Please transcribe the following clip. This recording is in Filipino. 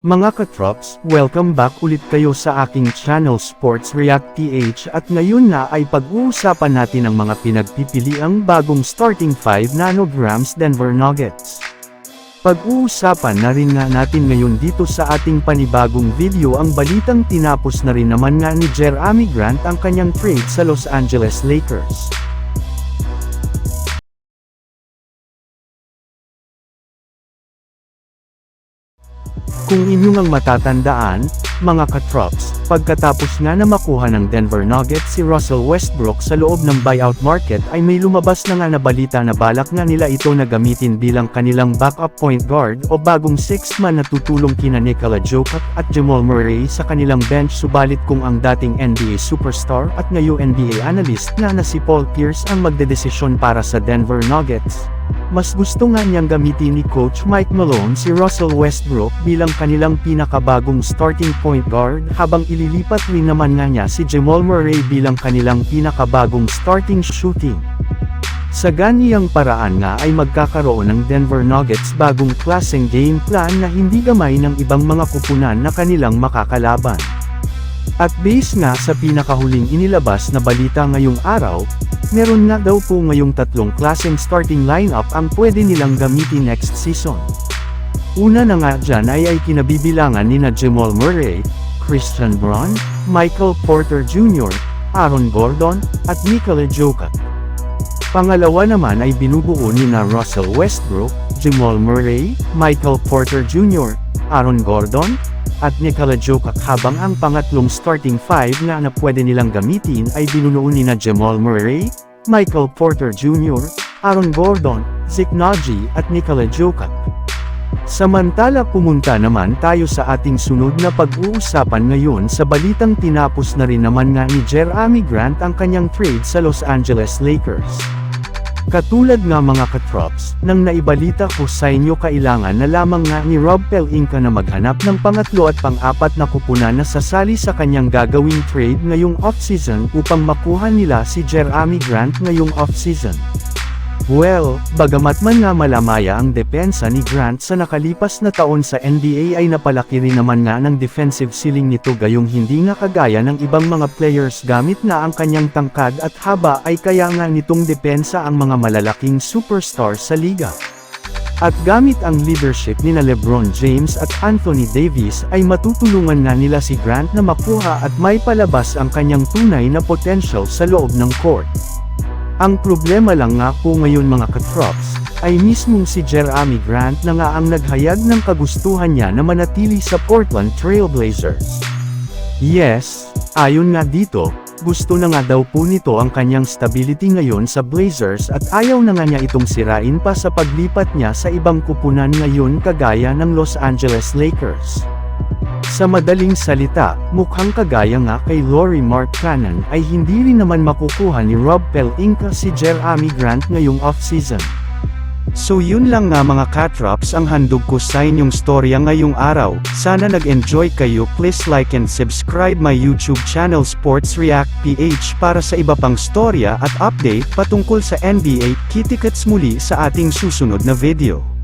Mga katrops, welcome back ulit kayo sa aking channel Sports React PH at ngayon na ay pag-uusapan natin ang mga pinagpipiliang bagong starting 5 nanograms Denver Nuggets. Pag-uusapan na rin nga natin ngayon dito sa ating panibagong video ang balitang tinapos na rin naman nga ni Jeremy Grant ang kanyang trade sa Los Angeles Lakers. Kung inyong ang matatandaan, mga katrops, pagkatapos nga na makuha ng Denver Nuggets si Russell Westbrook sa loob ng buyout market ay may lumabas na nga na balita na balak nga nila ito na gamitin bilang kanilang backup point guard o bagong six-man na tutulong kina Nikola Jokic at Jamal Murray sa kanilang bench subalit kung ang dating NBA superstar at ngayong NBA analyst nga na si Paul Pierce ang magdedesisyon para sa Denver Nuggets. Mas gusto nga niyang gamitin ni Coach Mike Malone si Russell Westbrook bilang kanilang pinakabagong starting point guard habang ililipat rin naman nga niya si Jamal Murray bilang kanilang pinakabagong starting shooting. Sa ganiyang paraan nga ay magkakaroon ng Denver Nuggets bagong klaseng game plan na hindi gamay ng ibang mga kupunan na kanilang makakalaban. At base nga sa pinakahuling inilabas na balita ngayong araw, meron na daw po ngayong tatlong klaseng starting lineup ang pwede nilang gamitin next season. Una na nga dyan ay ay kinabibilangan ni na Jamal Murray, Christian Braun, Michael Porter Jr., Aaron Gordon, at Nikola Jokic. Pangalawa naman ay binubuo ni na Russell Westbrook, Jamal Murray, Michael Porter Jr., Aaron Gordon, at Nikola Jokic habang ang pangatlong starting five nga na pwede nilang gamitin ay binubuo ni na Jamal Murray, Michael Porter Jr., Aaron Gordon, Zeke Naji at Nikola Jokic. Samantala pumunta naman tayo sa ating sunod na pag-uusapan ngayon sa balitang tinapos na rin naman nga ni Jeremy Grant ang kanyang trade sa Los Angeles Lakers. Katulad nga mga katrops, nang naibalita ko sa inyo kailangan na lamang nga ni Rob Pelinka na maghanap ng pangatlo at pang-apat na kupunan na sasali sa kanyang gagawing trade ngayong off-season upang makuha nila si Jeremy Grant ngayong off-season. Well, bagamat man nga malamaya ang depensa ni Grant sa nakalipas na taon sa NBA ay napalaki rin naman nga ng defensive ceiling nito gayong hindi nga kagaya ng ibang mga players gamit na ang kanyang tangkad at haba ay kaya nga nitong depensa ang mga malalaking superstar sa liga. At gamit ang leadership ni na Lebron James at Anthony Davis ay matutulungan nga nila si Grant na makuha at may palabas ang kanyang tunay na potential sa loob ng court. Ang problema lang nga po ngayon mga katrops, ay mismong si Jeremy Grant na nga ang naghayag ng kagustuhan niya na manatili sa Portland Trail Blazers. Yes, ayon nga dito, gusto na nga daw po nito ang kanyang stability ngayon sa Blazers at ayaw na nga niya itong sirain pa sa paglipat niya sa ibang kupunan ngayon kagaya ng Los Angeles Lakers. Sa madaling salita, mukhang kagaya nga kay Laurie Markkanen ay hindi rin naman makukuha ni Rob Pelinka si Jeremy Grant ngayong off-season. So yun lang nga mga katrops ang handog ko sa inyong storya ngayong araw. Sana nag-enjoy kayo please like and subscribe my YouTube channel Sports React PH para sa iba pang storya at update patungkol sa NBA. Kitikets muli sa ating susunod na video.